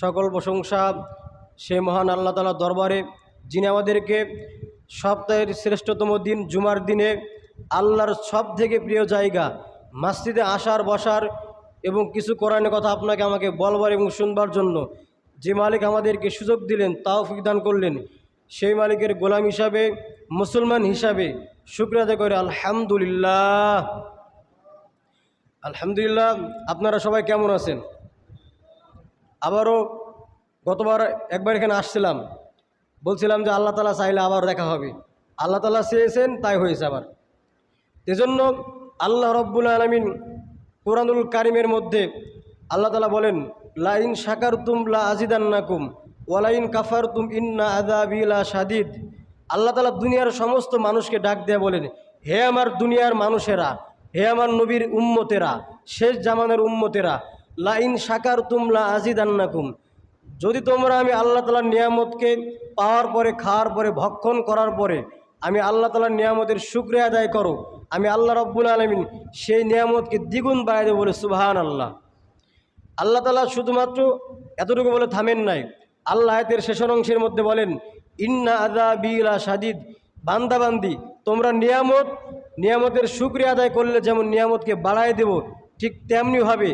সকল প্রশংসা সে মহান আল্লাহ তালার দরবারে, যিনি আমাদেরকে সপ্তাহের শ্রেষ্ঠতম দিন জুমার দিনে আল্লাহর সব থেকে প্রিয় জায়গা, মসজিদে আসার, বসার এবং কিছু কোরআনের কথা আপনাকে আমাকে বলবার এবং শুনবার জন্য যে মালিক আমাদেরকে সুযোগ দিলেন তাও দান করলেন, সেই মালিকের গোলাম হিসাবে, মুসলমান হিসাবে শুক্রিয়া করে আলহামদুলিল্লাহ। আলহামদুলিল্লাহ, আপনারা সবাই কেমন আছেন? আবারও গতবার একবার এখানে আসছিলাম। বলছিলাম যে আল্লাহ তালা চাইলে আবার দেখা হবে। আল্লাহ তালা চেয়েছেন, তাই হয়েছে আবার। এজন্য আল্লাহ রব্বুল আলমিন কোরআনুল কারিমের মধ্যে আল্লাহ তালা বলেন, লাইন সাকার তুম লা আজিদান্নাকুম ওয়ালাইন কাফার তুম ইন্না আদাবিলা সাদিদ আল্লাহ তালা দুনিয়ার সমস্ত মানুষকে ডাক দেয়া বলেন, হে আমার দুনিয়ার মানুষেরা, হে আমার নবীর উম্মতেরা, শেষ জামানের উম্মতেরা লাইন সাকার তুম লা আজিদান্নাকুম। যদি তোমরা আমি আল্লাহ তালার নিয়ামতকে পাওয়ার পরে, খাওয়ার পরে, ভক্ষণ করার পরে আমি আল্লাহ তালার নিয়ামতের শুক্রিয়া আদায় করো, আমি আল্লাহ রব্বুল আলমিন সেই নিয়ামতকে দ্বিগুণ বাড়াই দেবো বলে সুবাহান আল্লাহ আল্লাহ তালা শুধুমাত্র এতটুকু বলে থামেন নাই। আল্লাহ আয়াতের শেষের অংশের মধ্যে বলেন, ইন্না আদা বিলা সাদিদ বান্দাবান্দি, তোমরা নিয়ামত, নিয়ামতের শুক্রিয়া আদায় করলে যেমন নিয়ামতকে বাড়ায় দেব, ঠিক তেমনিভাবে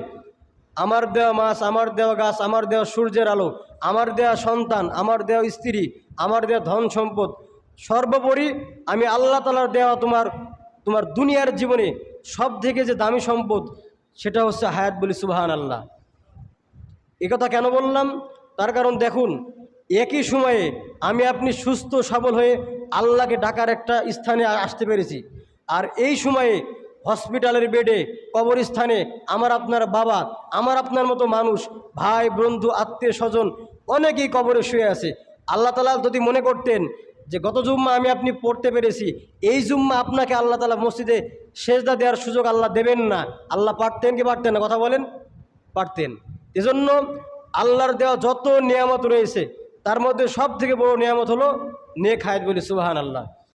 আমার দেওয়া মাছ, আমার দেওয়া গাছ, আমার দেওয়া সূর্যের আলো, আমার দেওয়া সন্তান, আমার দেওয়া স্ত্রী, আমার দেওয়া ধন সম্পদ। সর্বোপরি আমি আল্লাহ তালার দেওয়া তোমার তোমার দুনিয়ার জীবনে সব থেকে যে দামি সম্পদ, সেটা হচ্ছে হায়াত বলি সুবাহান আল্লাহ কথা কেন বললাম? তার কারণ দেখুন, একই সময়ে আমি আপনি সুস্থ, সবল হয়ে আল্লাহকে ডাকার একটা স্থানে আসতে পেরেছি। আর এই সময়ে হসপিটালের বেডে, কবরস্থানে আমার আপনার বাবা, আমার আপনার মতো মানুষ, ভাই, বন্ধু, আত্মীয় স্বজন অনেকেই কবরে শুয়ে আছে। আল্লাহ তালা যদি মনে করতেন যে গত জুম্মা আমি আপনি পড়তে পেরেছি, এই জুম্মা আপনাকে আল্লাহ তালা মসজিদে সেজদা দেওয়ার সুযোগ আল্লাহ দেবেন না। আল্লাহ পারতেন কি পারতেন না? কথা বলেন। পারতেন। এজন্য আল্লাহর দেওয়া যত নিয়ামত রয়েছে, তার মধ্যে সব থেকে বড় নিয়ামত হলো নেক হায়াত বলি সুবাহান আল্লাহ